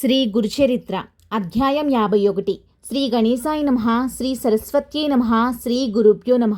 శ్రీ గురుచరిత్ర అధ్యాయం యాభై ఒకటి శ్రీ గణేశాయ నమ శ్రీ సరస్వత్యై నమ శ్రీ గురుభ్యో నమ.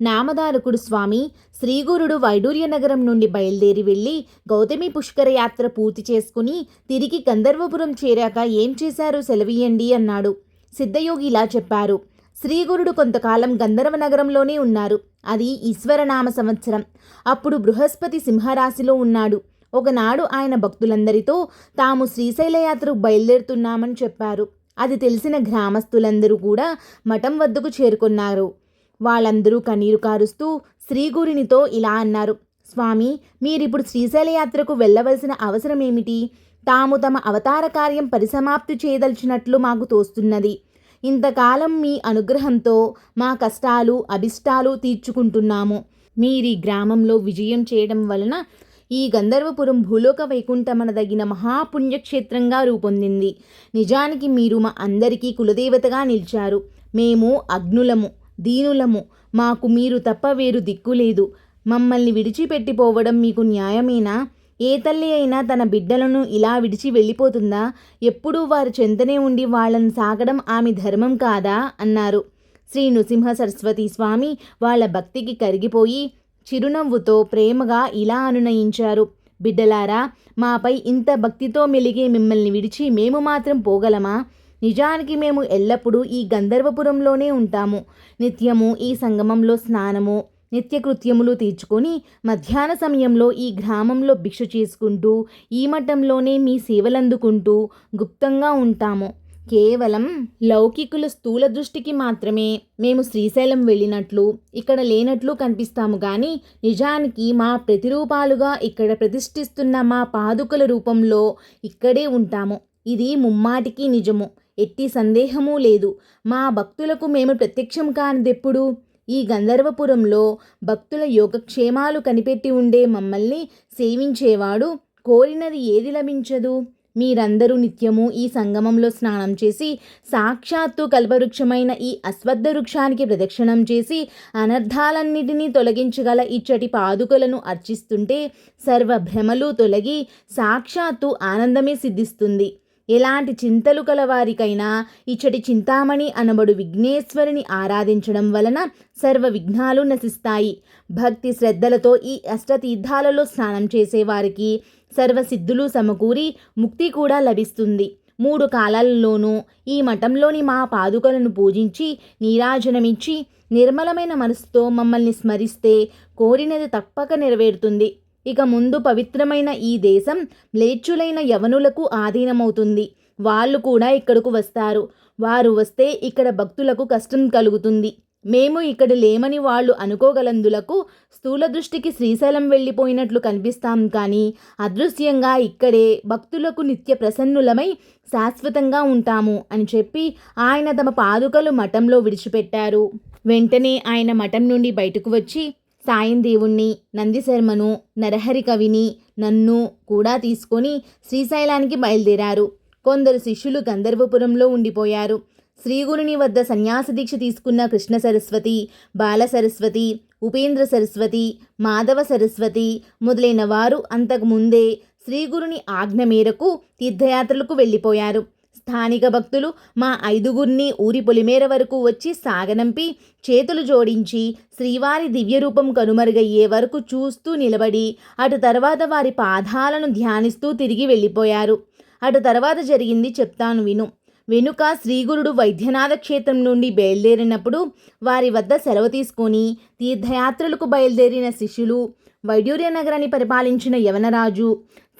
నామదారకుడు స్వామి శ్రీగురుడు వైడూర్య నగరం నుండి బయలుదేరి వెళ్ళి గౌతమి పుష్కర యాత్ర పూర్తి చేసుకుని తిరిగి గంధర్వపురం చేరాక ఏం చేశారో సెలవియండి అన్నాడు. సిద్ధయోగి ఇలా చెప్పారు. శ్రీగురుడు కొంతకాలం గంధర్వ నగరంలోనే ఉన్నారు. అది ఈశ్వరనామ సంవత్సరం. అప్పుడు బృహస్పతి సింహరాశిలో ఉన్నాడు. ఒకనాడు ఆయన భక్తులందరితో తాము శ్రీశైల యాత్రకు బయలుదేరుతున్నామని చెప్పారు. అది తెలిసిన గ్రామస్తులందరూ కూడా మఠం వద్దకు చేరుకున్నారు. వాళ్ళందరూ కన్నీరు కారుస్తూ శ్రీగురునితో ఇలా అన్నారు. స్వామి మీరిప్పుడు శ్రీశైల యాత్రకు వెళ్ళవలసిన అవసరం ఏమిటి? తాము తమ అవతార కార్యం పరిసమాప్తి చేయదలిచినట్లు మాకు తోస్తున్నది. ఇంతకాలం మీ అనుగ్రహంతో మా కష్టాలు అభిష్టాలు తీర్చుకుంటున్నాము. మీరీ గ్రామంలో విజయం చేయడం వలన ఈ గంధర్వపురం భూలోక వైకుంఠమనదగిన మహాపుణ్యక్షేత్రంగా రూపొందింది. నిజానికి మీరు మా అందరికీ కులదేవతగా నిలిచారు. మేము అగ్నులము దీనులము. మాకు మీరు తప్ప వేరు దిక్కు లేదు. మమ్మల్ని విడిచిపెట్టిపోవడం మీకు న్యాయమేనా? ఏ తల్లి అయినా తన బిడ్డలను ఇలా విడిచి వెళ్ళిపోతుందా? ఎప్పుడూ వారు చెంతనే ఉండి వాళ్ళని సాగడం ఆమె ధర్మం కాదా? అన్నారు. శ్రీ నృసింహ సరస్వతి స్వామి వాళ్ళ భక్తికి కరిగిపోయి చిరునవ్వుతో ప్రేమగా ఇలా అనునయించారు. బిడ్డలారా మాపై ఇంత భక్తితో మెలిగే మిమ్మల్ని విడిచి మేము మాత్రం పోగలమా? నిజానికి మేము ఎల్లప్పుడూ ఈ గంధర్వపురంలోనే ఉంటాము. నిత్యము ఈ సంగమంలో స్నానము నిత్యకృత్యములు తీర్చుకొని మధ్యాహ్న సమయంలో ఈ గ్రామంలో భిక్ష చేసుకుంటూ ఈ మఠంలోనే మీ సేవలందుకుంటూ గుప్తంగా ఉంటాము. కేవలం లౌకికుల స్థూల దృష్టికి మాత్రమే మేము శ్రీశైలం వెళ్ళినట్లు ఇక్కడ లేనట్లు కనిపిస్తాము కానీ నిజానికి మా ప్రతిరూపాలుగా ఇక్కడ ప్రతిష్ఠిస్తున్న మా పాదుకల రూపంలో ఇక్కడే ఉంటాము. ఇది ముమ్మాటికి నిజము. ఎట్టి సందేహమూ లేదు. మా భక్తులకు మేము ప్రత్యక్షం కానిదెప్పుడు ఈ గంధర్వపురంలో భక్తుల యోగక్షేమాలు కనిపెట్టి ఉండే మమ్మల్ని సేవించేవాడు కోరినది ఏది లభించదు? మీరందరూ నిత్యము ఈ సంగమంలో స్నానం చేసి సాక్షాత్తు కల్పవృక్షమైన ఈ అశ్వత్థ వృక్షానికి ప్రదక్షిణం చేసి అనర్థాలన్నిటినీ తొలగించగల ఇచ్చటి పాదుకలను అర్చిస్తుంటే సర్వ భ్రమలు తొలగి సాక్షాత్తు ఆనందమే సిద్ధిస్తుంది. ఎలాంటి చింతలు కలవారికైనా ఇచ్చటి చింతామణి అనబడు విఘ్నేశ్వరుని ఆరాధించడం వలన సర్వ విఘ్నాలు నశిస్తాయి. భక్తి శ్రద్ధలతో ఈ అష్టతీర్థాలలో స్నానం చేసేవారికి సర్వసిద్ధులు సమకూరి ముక్తి కూడా లభిస్తుంది. మూడు కాలాలలోనూ ఈ మఠంలోని మా పాదుకలను పూజించి నీరాజనమిచ్చి నిర్మలమైన మనసుతో మమ్మల్ని స్మరిస్తే కోరినది తప్పక నెరవేరుతుంది. ఇక ముందు పవిత్రమైన ఈ దేశం మ్లేచ్చులైన యవనులకు ఆధీనమవుతుంది. వాళ్ళు కూడా ఇక్కడకు వస్తారు. వారు వస్తే ఇక్కడ భక్తులకు కష్టం కలుగుతుంది. మేము ఇక్కడ లేమని వాళ్ళు అనుకోగలందులకు స్థూల దృష్టికి శ్రీశైలం వెళ్ళిపోయినట్లు కనిపిస్తాం కానీ అదృశ్యంగా ఇక్కడే భక్తులకు నిత్య ప్రసన్నులమై శాశ్వతంగా ఉంటాము అని చెప్పి ఆయన తమ పాదుకలు మఠంలో విడిచిపెట్టారు. వెంటనే ఆయన మఠం నుండి బయటకు వచ్చి సాయం దేవుణ్ణి నందిశర్మను నరహరి కవిని నన్ను కూడా తీసుకొని శ్రీశైలానికి బయలుదేరారు. కొందరు శిష్యులు గంధర్వపురంలో ఉండిపోయారు. శ్రీగురుని వద్ద సన్యాస దీక్ష తీసుకున్న కృష్ణ సరస్వతి బాల సరస్వతి ఉపేంద్ర సరస్వతి మాధవ సరస్వతి మొదలైన వారు అంతకుముందే శ్రీగురుని ఆజ్ఞ మేరకు తీర్థయాత్రలకు వెళ్ళిపోయారు. స్థానిక భక్తులు మా ఐదుగురిని ఊరి పొలిమేర వరకు వచ్చి సాగనంపి చేతులు జోడించి శ్రీవారి దివ్యరూపం కనుమరుగయ్యే వరకు చూస్తూ నిలబడి అటు తర్వాత వారి పాదాలను ధ్యానిస్తూ తిరిగి వెళ్ళిపోయారు. అటు తర్వాత జరిగింది చెప్తాను విను. వెనుక శ్రీగురుడు వైద్యనాథ క్షేత్రం నుండి బయలుదేరినప్పుడు వారి వద్ద సెలవు తీసుకొని తీర్థయాత్రలకు బయలుదేరిన శిష్యులు వైడ్యూర్య నగరాన్ని పరిపాలించిన యవనరాజు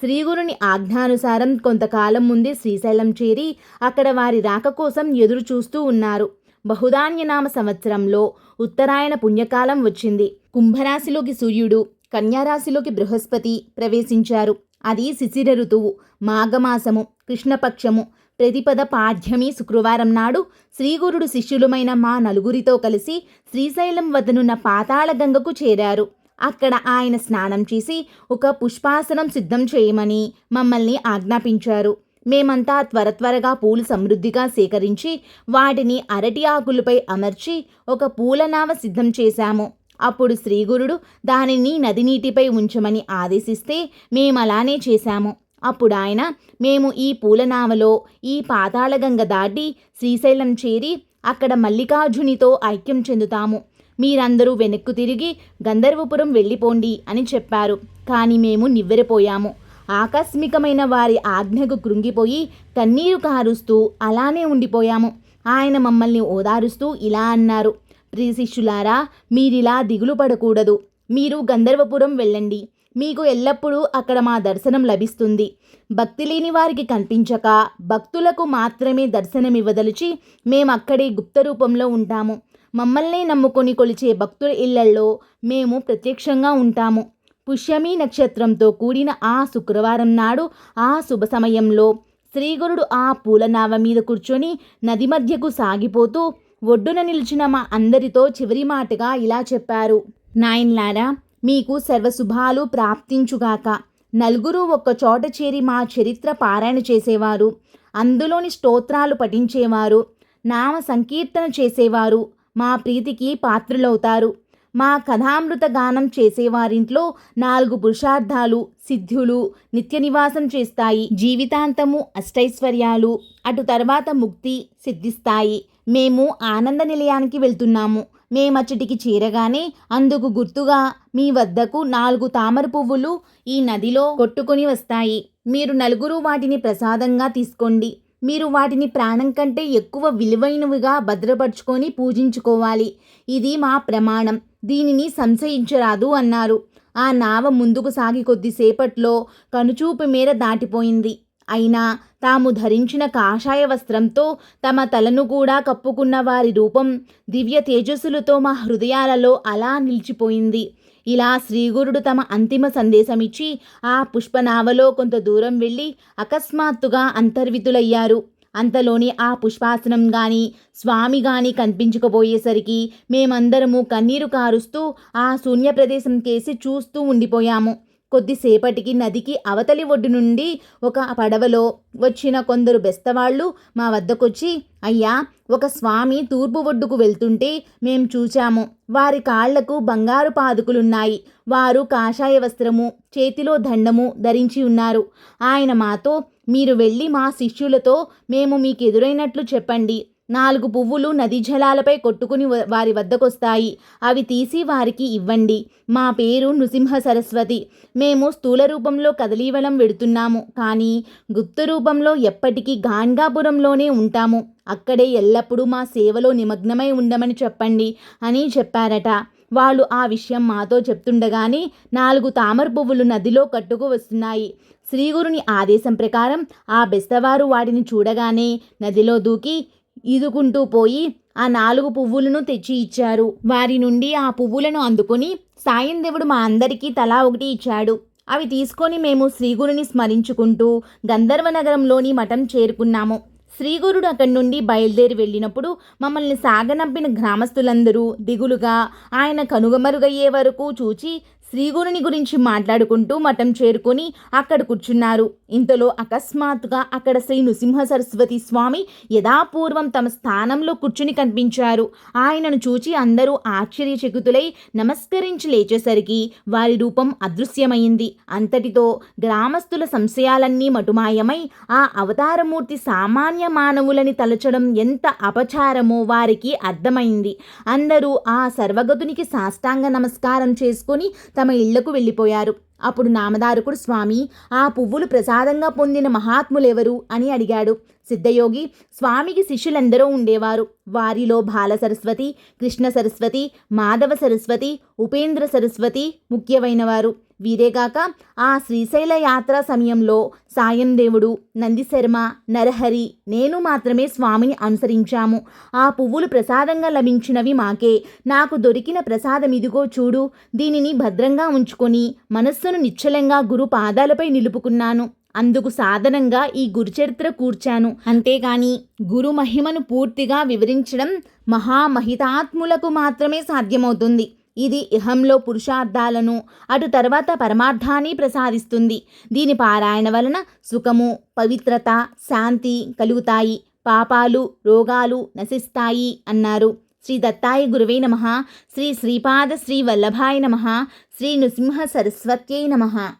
శ్రీగురుని ఆజ్ఞానుసారం కొంతకాలం ముందే శ్రీశైలం చేరి అక్కడ వారి రాక కోసం ఎదురు చూస్తూ ఉన్నారు. బహుధాన్యనామ సంవత్సరంలో ఉత్తరాయణ పుణ్యకాలం వచ్చింది. కుంభరాశిలోకి సూర్యుడు కన్యారాశిలోకి బృహస్పతి ప్రవేశించారు. అది శిశిర ఋతువు మాఘమాసము కృష్ణపక్షము ప్రతిపద పాఠ్యమి శుక్రవారం నాడు శ్రీగురుడు శిష్యులమైన మా నలుగురితో కలిసి శ్రీశైలం వద్దనున్న పాతాళగంగకు చేరారు. అక్కడ ఆయన స్నానం చేసి ఒక పుష్పాసనం సిద్ధం చేయమని మమ్మల్ని ఆజ్ఞాపించారు. మేమంతా త్వర త్వరగా పూలు సమృద్ధిగా సేకరించి వాటిని అరటి ఆకులపై అమర్చి ఒక పూలనావ సిద్ధం చేశాము. అప్పుడు శ్రీగురుడు దానిని నది నీటిపై ఉంచమని ఆదేశిస్తే మేమలానే చేశాము. అప్పుడు ఆయన మేము ఈ పూలనావలో ఈ పాతాళగంగ దాటి శ్రీశైలం చేరి అక్కడ మల్లికార్జునితో ఐక్యం చెందుతాము. మీరందరూ వెనక్కు తిరిగి గంధర్వపురం వెళ్ళిపోండి అని చెప్పారు. కానీ మేము నివ్వెరపోయాము. ఆకస్మికమైన వారి ఆజ్ఞకు కృంగిపోయి కన్నీరు కారుస్తూ అలానే ఉండిపోయాము. ఆయన మమ్మల్ని ఓదారుస్తూ ఇలా అన్నారు. ప్రియ శిష్యులారా మీరిలా దిగులు పడకూడదు. మీరు గంధర్వపురం వెళ్ళండి. మీకు ఎల్లప్పుడూ అక్కడ మా దర్శనం లభిస్తుంది. భక్తి లేని వారికి కనిపించక భక్తులకు మాత్రమే దర్శనమివ్వదలిచి మేము అక్కడే గుప్త రూపంలో ఉంటాము. మమ్మల్ని నమ్ముకొని కొలిచే భక్తుల ఇళ్ళల్లో మేము ప్రత్యక్షంగా ఉంటాము. పుష్యమి నక్షత్రంతో కూడిన ఆ శుక్రవారం నాడు ఆ శుభ సమయంలో శ్రీగురుడు ఆ పూలనావ మీద కూర్చొని నది మధ్యకు సాగిపోతూ ఒడ్డున నిలిచిన మా అందరితో చివరి మాటగా ఇలా చెప్పారు. నాయన్లారా మీకు సర్వశుభాలు ప్రాప్తించుగాక. నలుగురు ఒక్క చోట చేరి మా చరిత్ర పారాయణ చేసేవారు. అందులోని స్తోత్రాలు పఠించేవారు. నామ సంకీర్తన చేసేవారు. మా ప్రీతికి పాత్రులవుతారు. మా కథామృత గానం చేసేవారింట్లో నాలుగు పురుషార్థాలు సిద్ధులు నిత్య నివాసం చేస్తాయి. జీవితాంతము అష్టైశ్వర్యాలు. అటు తర్వాత ముక్తి సిద్ధిస్తాయి. మేము ఆనంద నిలయానికి వెళ్తున్నాము. మేమచ్చటికి చేరగానే అందుకు గుర్తుగా మీ వద్దకు నాలుగు తామర పువ్వులు ఈ నదిలో కొట్టుకొని వస్తాయి. మీరు నలుగురు వాటిని ప్రసాదంగా తీసుకోండి. మీరు వాటిని ప్రాణం కంటే ఎక్కువ విలువైనవిగా భద్రపరుచుకొని పూజించుకోవాలి. ఇది మా ప్రమాణం. దీనిని సంశయించరాదు అన్నారు. ఆ నావ ముందుకు సాగి కొద్దిసేపట్లో కనుచూపు మేర దాటిపోయింది. అయినా తాము ధరించిన కాషాయ వస్త్రంతో తమ తలను కూడా కప్పుకున్న వారి రూపం దివ్య తేజస్సులతో మా హృదయాలలో అలా నిలిచిపోయింది. ఇలా శ్రీగురుడు తమ అంతిమ సందేశమిచ్చి ఆ పుష్పనావలో కొంత దూరం వెళ్ళి అకస్మాత్తుగా అంతర్వితులయ్యారు అంతలోనే ఆ పుష్పాసనం గాని స్వామి గాని కనిపించకపోయేసరికి మేమందరము కన్నీరు కారుస్తూ ఆ శూన్య ప్రదేశం కేసి చూస్తూ ఉండిపోయాము. కొద్దిసేపటికి నదికి అవతలి ఒడ్డు నుండి ఒక పడవలో వచ్చిన కొందరు బెస్తవాళ్ళు మా వద్దకొచ్చి అయ్యా ఒక స్వామి తూర్పు ఒడ్డుకు వెళ్తుంటే మేం చూచాము. వారి కాళ్ళకు బంగారు పాదుకులున్నాయి. వారు కాషాయ వస్త్రము చేతిలో దండము ధరించి ఉన్నారు. ఆయన మాతో మీరు వెళ్ళి మా శిష్యులతో మేము మీకు ఎదురైనట్లు చెప్పండి. నాలుగు పువ్వులు నదీ జలాలపై కొట్టుకుని వారి వద్దకొస్తాయి. అవి తీసి వారికి ఇవ్వండి. మా పేరు నృసింహ సరస్వతి మేము స్థూల రూపంలో కదలీవలం వెడుతున్నాము. కానీ గుప్త రూపంలో ఎప్పటికీ గాన్గాపురంలోనే ఉంటాము. అక్కడే ఎల్లప్పుడూ మా సేవలో నిమగ్నమై ఉండమని చెప్పండి అని చెప్పారట. వాళ్ళు ఆ విషయం మాతో చెప్తుండగానే నాలుగు తామర పువ్వులు నదిలో కట్టుకు వస్తున్నాయి. శ్రీగురుని ఆదేశం ప్రకారం ఆ బెస్తవారు వాటిని చూడగానే నదిలో దూకి ఈదుకుంటూ పోయి ఆ నాలుగు పువ్వులను తెచ్చి ఇచ్చారు. వారి నుండి ఆ పువ్వులను అందుకొని సాయం దేవుడు మా అందరికీ తలా ఒకటి ఇచ్చాడు. అవి తీసుకొని మేము శ్రీగురుని స్మరించుకుంటూ గంధర్వ నగరంలోని మఠం చేరుకున్నాము. శ్రీగురుడు అక్కడి నుండి బయలుదేరి వెళ్ళినప్పుడు మమ్మల్ని సాగనంపిన గ్రామస్తులందరూ దిగులుగా ఆయన కనుగమరుగయ్యే వరకు చూచి శ్రీగురుని గురించి మాట్లాడుకుంటూ మఠం చేరుకొని అక్కడ కూర్చున్నారు. ఇంతలో అకస్మాత్తుగా అక్కడ శ్రీ నృసింహ సరస్వతి స్వామి యథాపూర్వం తమ స్థానంలో కూర్చుని కనిపించారు. ఆయనను చూచి అందరూ ఆశ్చర్యచకితులై నమస్కరించి లేచేసరికి వారి రూపం అదృశ్యమైంది. అంతటితో గ్రామస్తుల సంశయాలన్నీ మటుమాయమై ఆ అవతారమూర్తి సామాన్య మానవులని తలచడం ఎంత అపచారమో వారికి అర్థమైంది. అందరూ ఆ సర్వగతునికి సాష్టాంగ నమస్కారం చేసుకొని తమ ఇళ్ళకు వెళ్ళిపోయారు. అప్పుడు నామదారకుడు స్వామి ఆ పువ్వులు ప్రసాదంగా పొందిన మహాత్ములెవరు అని అడిగాడు. సిద్ధయోగి స్వామికి శిష్యులెందరో ఉండేవారు. వారిలో బాల సరస్వతి కృష్ణ సరస్వతి మాధవ సరస్వతి ఉపేంద్ర సరస్వతి ముఖ్యమైనవారు. వీరేగాక ఆ శ్రీశైల యాత్ర సమయంలో సాయం దేవుడు నందిశర్మ నరహరి నేను మాత్రమే స్వామిని అనుసరించాము. ఆ పువ్వులు ప్రసాదంగా లభించినవి మాకే. నాకు దొరికిన ప్రసాదం ఇదిగో చూడు. దీనిని భద్రంగా ఉంచుకొని మనస్సును నిశ్చలంగా గురు పాదాలపై నిలుపుకున్నాను. అందుకు సాధనంగా ఈ గురుచరిత్ర కూర్చాను. అంతేగాని గురు మహిమను పూర్తిగా వివరించడం మహామహితాత్ములకు మాత్రమే సాధ్యమవుతుంది. ఇది ఇహంలో పురుషార్థాలను అటు తర్వాత పరమార్థాన్ని ప్రసాదిస్తుంది. దీని పారాయణ వలన సుఖము పవిత్రత శాంతి కలుగుతాయి. పాపాలు రోగాలు నశిస్తాయి అన్నారు. శ్రీ దత్తాయ గురువే నమ. శ్రీ శ్రీపాద శ్రీ వల్లభాయ నమ. శ్రీ నృసింహ సరస్వత్యై నమ.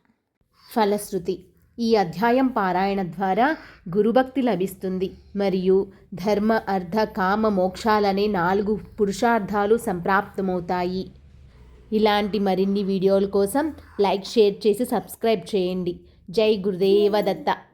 ఫలశ్రుతి. ఈ అధ్యాయం పారాయణ ద్వారా గురుభక్తి లభిస్తుంది. మరియు ధర్మ అర్థ కామ మోక్షాలనే నాలుగు పురుషార్థాలు సంప్రాప్తమవుతాయి. ఇలాంటి మరిన్ని వీడియోల కోసం లైక్ షేర్ చేసి సబ్స్క్రైబ్ చేయండి. జై గురుదేవ దత్త.